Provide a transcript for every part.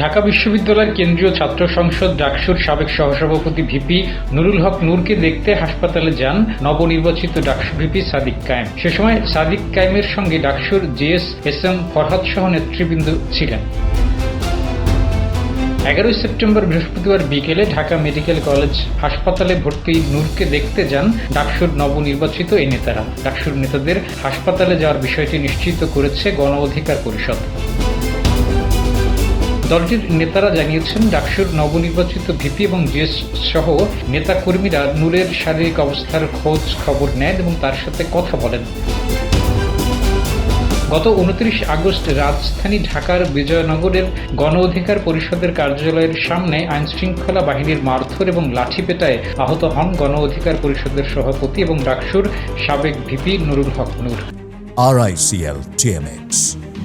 ঢাকা বিশ্ববিদ্যালয়ের কেন্দ্রীয় ছাত্র সংসদ ডাকসুর সাবেক সহসভাপতি ভিপি নুরুল হক নূরকে দেখতে হাসপাতালে যান নবনির্বাচিত ডাকসু ভিপি সাদিক কায়েম। সে সময় সাদিক কায়েমের সঙ্গে ডাকসুর জেএস এস এম ফরহাদ সহ নেতৃবৃন্দ ছিলেন। এগারোই সেপ্টেম্বর বৃহস্পতিবার বিকেলে ঢাকা মেডিকেল কলেজ হাসপাতালে ভর্তি নূরকে দেখতে যান ডাকসুর নবনির্বাচিত এই নেতারা। ডাকসুর নেতাদের হাসপাতালে যাওয়ার বিষয়টি নিশ্চিত করেছে গণ অধিকার পরিষদ। দলটির নেতারা জানিয়েছেন, ডাকসুর নবনির্বাচিত ভিপি এবং জিএস সহ নেতাকর্মীরা নূরের শারীরিক অবস্থার খোঁজ খবর নেন এবং তার সাথে কথা বলেন। গত উনত্রিশ আগস্ট রাজধানী ঢাকার বিজয়নগরের গণ অধিকার পরিষদের কার্যালয়ের সামনে আইনশৃঙ্খলা বাহিনীর মারধর এবং লাঠিপেটায় আহত হন গণ অধিকার পরিষদের সভাপতি এবং ডাকসুর সাবেক ভিপি নুরুল হক নূর। আরআইসিএল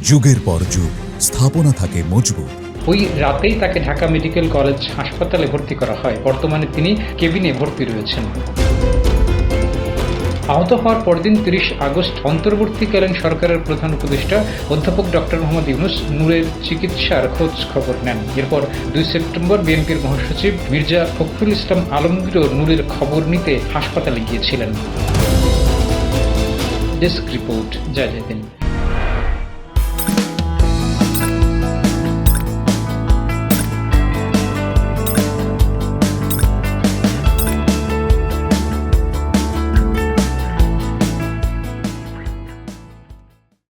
যুগের পর যুগ, স্থাপনা থাকে মজবুত। ওই রাতেই তাকে ঢাকা মেডিকেল কলেজ হাসপাতালে ভর্তি করা হয়। বর্তমানে তিনি কেবিনে ভর্তি রয়েছেন। আহত হওয়ার পরদিন তিরিশ আগস্ট অন্তর্বর্তীকালীন সরকারের প্রধান উপদেষ্টা অধ্যাপক ডক্টর মোহাম্মদ ইউনুস নূরের চিকিৎসার খোঁজ খবর নেন। এরপর দুই সেপ্টেম্বর বিএনপির মহাসচিব মির্জা ফখরুল ইসলাম আলমগীরও নূরের খবর নিতে হাসপাতালে গিয়েছিলেন। ডেস্ক রিপোর্ট, জয় জয় দিন